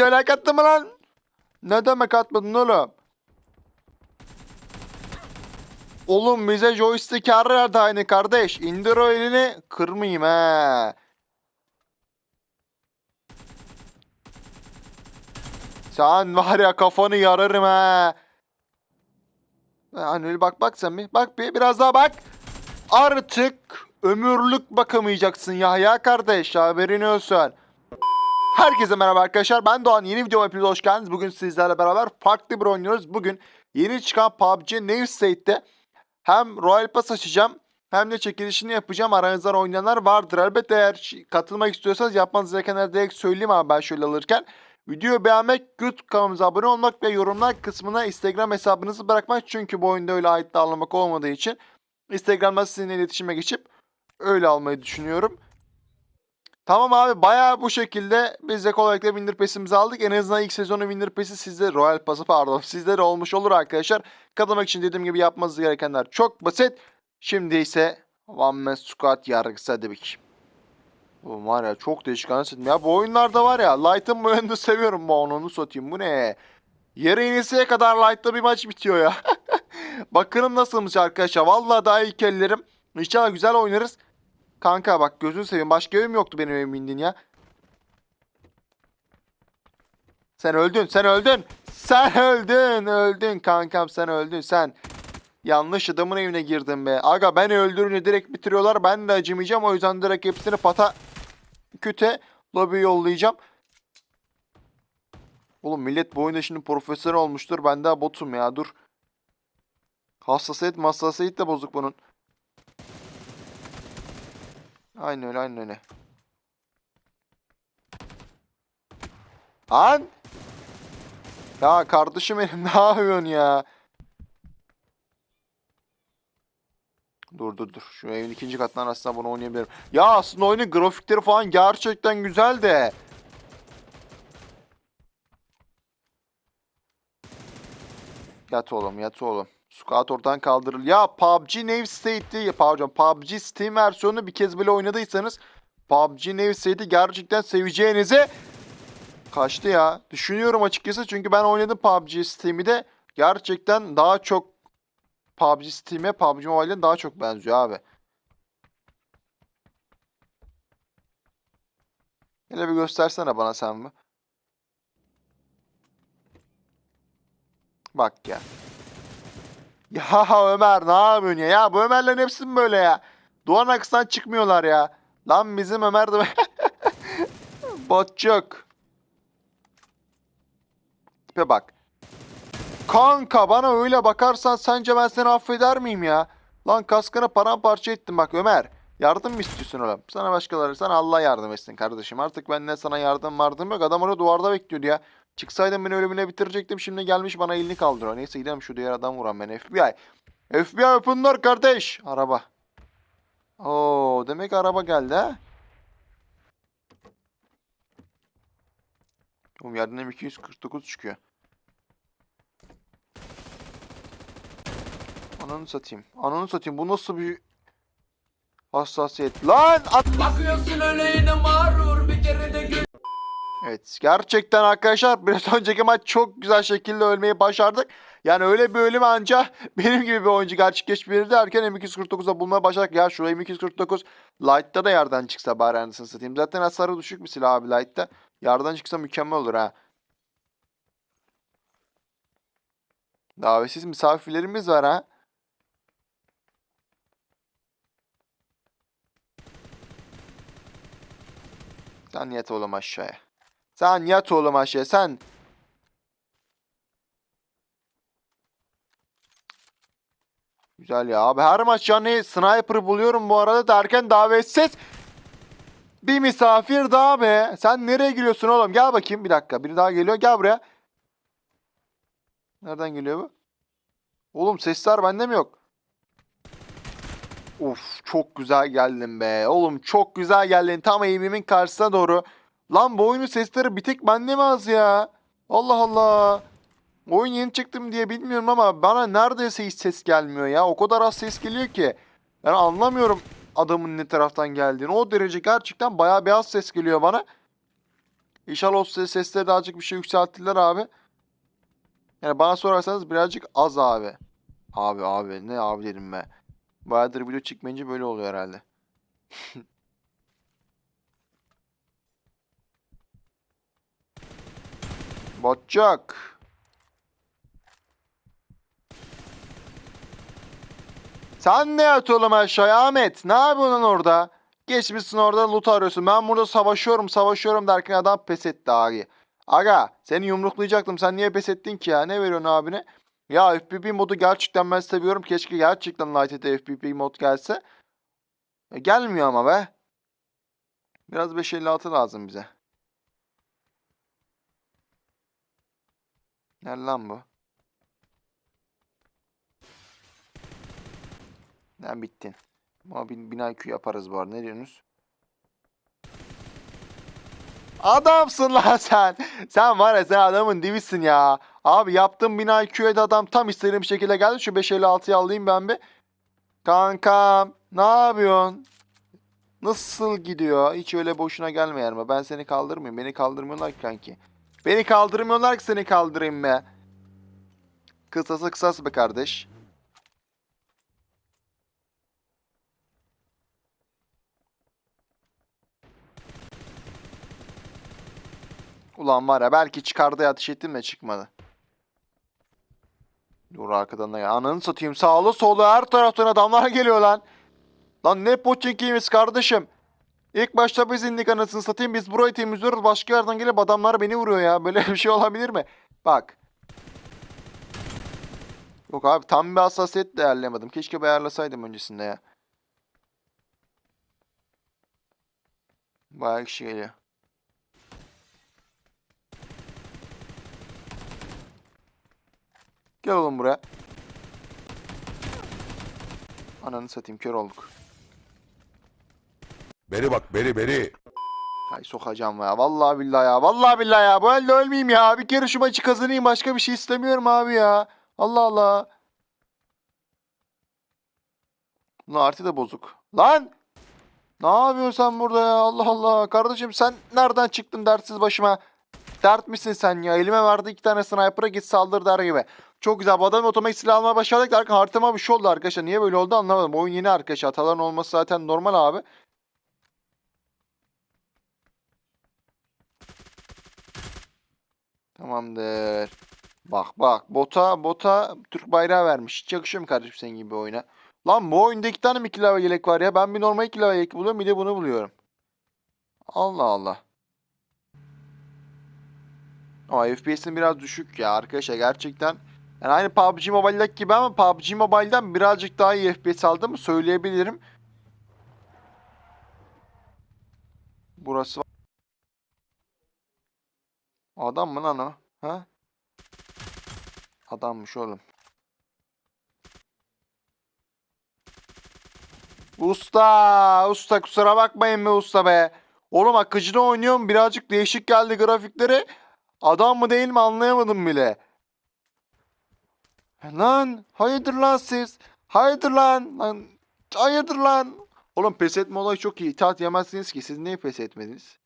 Video like attın mı lan? Ne demek atmadın oğlum? Oğlum bize joystick her yerde aynı kardeş. İndir o elini kırmayayım he. Sen var ya kafanı yararım he. Hani bak bak sen bir. Bak bir biraz daha bak. Artık ömürlük bakamayacaksın Yahya kardeş haberin olsun. Herkese merhaba arkadaşlar. Ben Doğan. Yeni videoma hepiniz hoş geldiniz. Bugün sizlerle beraber farklı bir oynuyoruz. Bugün yeni çıkan PUBG New State'te hem Royal Pass açacağım hem de çekilişini yapacağım. Aranızdan oynayanlar vardır. Elbette eğer katılmak istiyorsanız yapmanız gerekenleri direkt söyleyeyim abi ben şöyle alırken. Videoyu beğenmek, YouTube kanalımıza abone olmak ve yorumlar kısmına Instagram hesabınızı bırakmak. Çünkü bu oyunda öyle ait almak olmadığı için Instagram'da sizinle iletişime geçip öyle almayı düşünüyorum. Tamam abi bayağı bu şekilde biz de kolaylıkla Winner Pass'imizi aldık. En azından ilk sezonu Winner Pass'i sizde Royal Pass'ı pardon sizde de olmuş olur arkadaşlar. Katılmak için dediğim gibi yapmanız gerekenler çok basit. Şimdi ise One Man Squad yargısı bakayım. Bu var ya çok değişik anasını. Ya bu oyunlarda var ya Light'ın bu seviyorum bu onu satayım. Bu ne? Yarı yenisiye kadar Light'ta bir maç bitiyor ya. Bakalım nasılmış arkadaşlar. Vallahi daha ilk ellerim. İnşallah güzel oynarız. Kanka bak gözünü seveyim. Başka evim yoktu benim evim indin ya. Sen öldün, sen öldün. Sen öldün, öldün kankam sen öldün sen. Yanlış adamın evine girdin be. Aga beni öldürünce direkt bitiriyorlar. Ben de acımayacağım. O yüzden direkt hepsini pata küte lobi yollayacağım. Oğlum millet bu oyunda şimdi profesör olmuştur. Ben daha botum ya dur. Hassasiyet hassasiyet de bozuk bunun. Aynen öyle aynen öyle. Lan! Ya kardeşim benim ne yapıyorsun ya? Dur dur dur. Şu evin ikinci katından aslında bunu oynayabilirim. Ya aslında oyunun grafikleri falan gerçekten güzel de. Yat oğlum yat oğlum. Squad oradan kaldırıl. Ya PUBG New State'yi pardon PUBG Steam versiyonunu bir kez bile oynadıysanız PUBG New State'i gerçekten seveceğinize kaçtı ya. Düşünüyorum açıkçası çünkü ben oynadım PUBG Steam'i de gerçekten daha çok PUBG Steam'e PUBG Mobile'den daha çok benziyor abi. Hele bir göstersene bana sen bir. Bak ya. Ya Ömer ne yapıyorsun ya? Ya bu Ömerlerin hepsi mi böyle ya? Doğan Aks'tan çıkmıyorlar ya. Lan bizim Ömer de... Botçuk. Tipe bak. Kanka bana öyle bakarsan sence ben seni affeder miyim ya? Lan kaskını paramparça ettim bak Ömer. Yardım mı istiyorsun oğlum? Sana başkaları, sana Allah yardım etsin kardeşim. Artık benden sana yardım vardım yok. Adam orada duvarda bekliyordu ya. Çıksaydım beni ölümüne bitirecektim. Şimdi gelmiş bana elini kaldırıyor. Neyse gidelim şu diğer adam vuran beni. FBI. FBI door kardeş. Araba. Oo, demek araba geldi ha. Oğlum yerden M249 çıkıyor. Ananı satayım. Ananı satayım. Bu nasıl bir hassasiyet? Lan! At Bakıyorsun öyle yine mağrur bir kere de gül Evet gerçekten arkadaşlar biraz önceki maç çok güzel şekilde ölmeyi başardık. Yani öyle bir ölüm anca benim gibi bir oyuncu gerçekleştirir derken M249'da bulmaya başladık. Ya şu M249 Light'ta da yerden çıksa bari anasını satayım. Zaten hasarı düşük bir silah abi Light'ta. Yerden çıksa mükemmel olur ha. Davetsiz misafirlerimiz var ha. Sen yat oğlum aşağıya. Sen yat oğlum aşağıya sen. Güzel ya abi her maç yani sniper buluyorum bu arada derken davetsiz bir misafir daha be. Sen nereye giriyorsun oğlum? Gel bakayım bir dakika. Biri daha geliyor. Gel buraya. Nereden geliyor bu? Oğlum sesler bende mi yok? Of çok güzel geldin be. Oğlum çok güzel geldin. Tam eğimimin karşısına doğru. Lan bu oyunun sesleri bir tek bende mi az ya? Allah Allah. Oyun yeni çıktım diye bilmiyorum ama bana neredeyse hiç ses gelmiyor ya. O kadar az ses geliyor ki. Ben anlamıyorum adamın ne taraftan geldiğini. O derece gerçekten bayağı bir az ses geliyor bana. İnşallah o ses- sesleri de azıcık bir şey yükselttiler abi. Yani bana sorarsanız birazcık az abi. Abi abi ne abi dedim be. Bayağıdır video çıkmayınca böyle oluyor herhalde. Batacak. Sen ne at oğlum aşağıya Ahmet? Ne yapıyorsun orada? Geçmişsin orada loot arıyorsun. Ben burada savaşıyorum savaşıyorum derken adam pes etti abi. Aga seni yumruklayacaktım. Sen niye pes ettin ki ya? Ne veriyorsun abine? Ya FPP modu gerçekten ben seviyorum. Keşke gerçekten Lighted'e FPP mod gelse. E, gelmiyor ama be. Biraz 556 lazım bize. Nerede lan bu? Lan bittin. Ama bin, IQ yaparız bu arada. Ne diyorsunuz? Adamsın lan sen. Sen var ya sen adamın dibisin ya. Abi yaptığım bin IQ'ya da adam tam istediğim şekilde geldi. Şu 556'yı alayım ben bir. Kankam ne yapıyorsun? Nasıl gidiyor? Hiç öyle boşuna gelme yanıma. Ben seni kaldırmayayım. Beni kaldırmıyorlar ki kanki. Beni kaldırmıyorlar ki seni kaldırayım be. Kısası kısası be kardeş. Ulan var ya belki çıkardı ateş ettim de çıkmadı. Dur arkadan da ya. Ananı satayım. Sağlı solu her taraftan adamlar geliyor lan. Lan ne poçinkiymiş kardeşim. İlk başta biz indik anasını satayım. Biz burayı temizliyoruz. Başka yerden gelip adamlar beni vuruyor ya. Böyle bir şey olabilir mi? Bak. Yok abi tam bir hassasiyet de. Keşke bir ayarlasaydım öncesinde ya. Bayağı kişi geliyor. Gel oğlum buraya. Ananı satayım kör olduk. Beri bak beri beri. Ay sokacağım ya. Vallahi billahi ya. Vallahi billahi ya. Bu elde ölmeyeyim ya. Bir kere şu maçı kazanayım. Başka bir şey istemiyorum abi ya. Allah Allah. Lan artı da bozuk. Lan! Ne yapıyorsun sen burada ya? Allah Allah. Kardeşim sen nereden çıktın dertsiz başıma? Dert misin sen ya? Elime verdi iki tane sniper'a git saldır der gibi. Çok güzel. Bu adamın otomatik silah almaya başladık derken haritada bir şey oldu arkadaşlar. Niye böyle oldu anlamadım. Oyun yeni arkadaşlar. Hataların olması zaten normal abi. Tamamdır. Bak bak bota bota Türk bayrağı vermiş. Hiç yakışıyor mu kardeşim senin gibi oyuna? Lan bu oyunda iki tane mi iki lava yelek var ya? Ben bir normal iki lava yelek buluyorum bir de bunu buluyorum. Allah Allah. Ama FPS'in biraz düşük ya arkadaşlar gerçekten. Yani aynı PUBG Mobile'daki gibi ama PUBG Mobile'den birazcık daha iyi FPS aldığımı söyleyebilirim. Burası Adam mı lan o? Ha? Adammış oğlum. Usta! Usta kusura bakmayın be usta be. Oğlum akıcıda oynuyorum. Birazcık değişik geldi grafikleri. Adam mı değil mi anlayamadım bile. Lan hayırdır lan siz? Hayırdır lan? lan hayırdır lan? Oğlum pes etme olayı çok iyi. İtaat yemezsiniz ki. Siz niye pes etmediniz?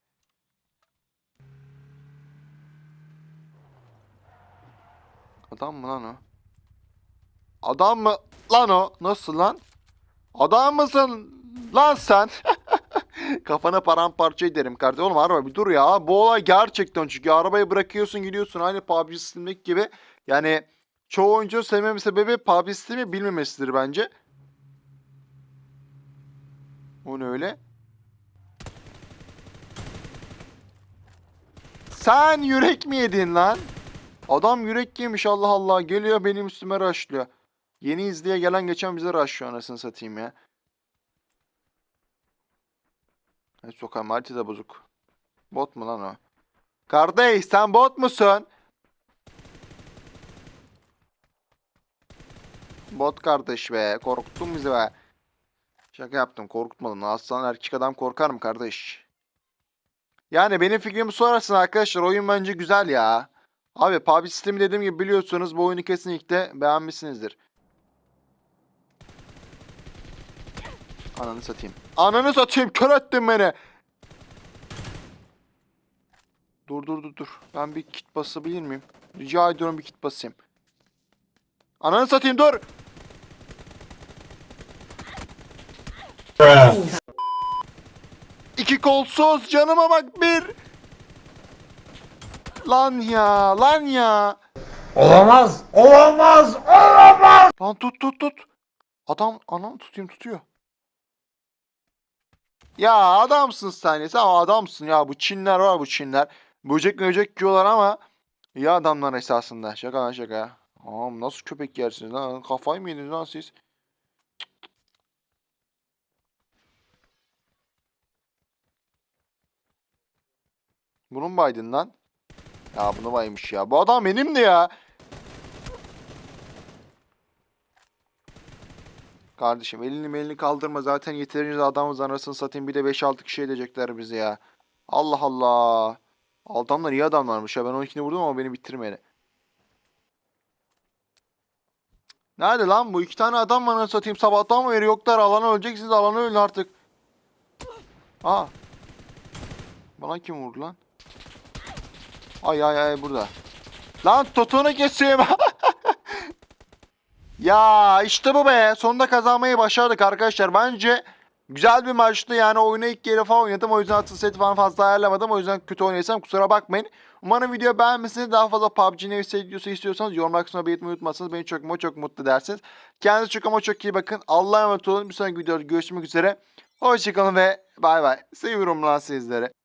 Adam mı lan o? Adam mı lan o? Nasıl lan? Adam mısın lan sen? Kafana paramparça ederim kardeşim. Oğlum araba bir dur ya. Bu olay gerçekten çünkü arabayı bırakıyorsun gidiyorsun aynı PUBG Steam'deki gibi. Yani çoğu oyuncu sevmeme sebebi PUBG Steam'i bilmemesidir bence. O ne öyle? Sen yürek mi yedin lan? Adam yürek yemiş Allah Allah. Geliyor benim üstüme raşlıyor. Yeni izleye gelen geçen bize raşlıyor anasını satayım ya. Hadi sokağım harita bozuk. Bot mu lan o? Kardeş sen bot musun? Bot kardeş be. Korkuttun bizi be. Şaka yaptım korkutmadım. Aslan erkek adam korkar mı kardeş? Yani benim fikrimi sorarsın arkadaşlar. Oyun bence güzel ya. Abi PUBG sistemi dediğim gibi biliyorsunuz bu oyunu kesinlikle beğenmişsinizdir. Ananı satayım. Ananı satayım kör ettin beni. Dur dur dur dur. Ben bir kit basabilir miyim? Rica ediyorum bir kit basayım. Ananı satayım dur. İki kolsuz canıma bak bir. Lan ya lan ya. Olamaz, olamaz, olamaz. Lan tut tut tut. Adam anam tutayım tutuyor. Ya adamsın sen ya. Sen adamsın ya. Bu Çinler var bu Çinler. Böcek böcek yiyorlar ama iyi adamlar esasında. Şaka lan şaka. Oğlum nasıl köpek yersiniz lan? Kafayı mı yediniz lan siz? Bunun baydın lan? Ya bunu baymış ya. Bu adam benim de ya. Kardeşim elini melini kaldırma zaten yeterince adamız anasını satayım bir de 5-6 kişi edecekler bizi ya. Allah Allah. Adamlar iyi adamlarmış ya ben 12'ni vurdum ama beni bitirmedi. Nerede lan bu iki tane adam anasını satayım sabahtan beri yoklar alana öleceksiniz alana ölün artık. Aa. Bana kim vurdu lan? Ay ay ay burada. Lan totunu keseyim. Ya işte bu be. Sonunda kazanmayı başardık arkadaşlar. Bence güzel bir maçtı. Yani oyunu ilk kere falan oynadım. O yüzden atıl seti falan fazla ayarlamadım. O yüzden kötü oynaysam kusura bakmayın. Umarım video beğenmişsiniz. Daha fazla PUBG News videosu istiyorsanız yorumlar kısmına belirtmeyi unutmazsanız beni çok ama çok mutlu edersiniz. Kendinize çok ama çok iyi bakın. Allah'a emanet olun. Bir sonraki videoda görüşmek üzere. Hoşçakalın ve bay bay. Seviyorum lan sizleri.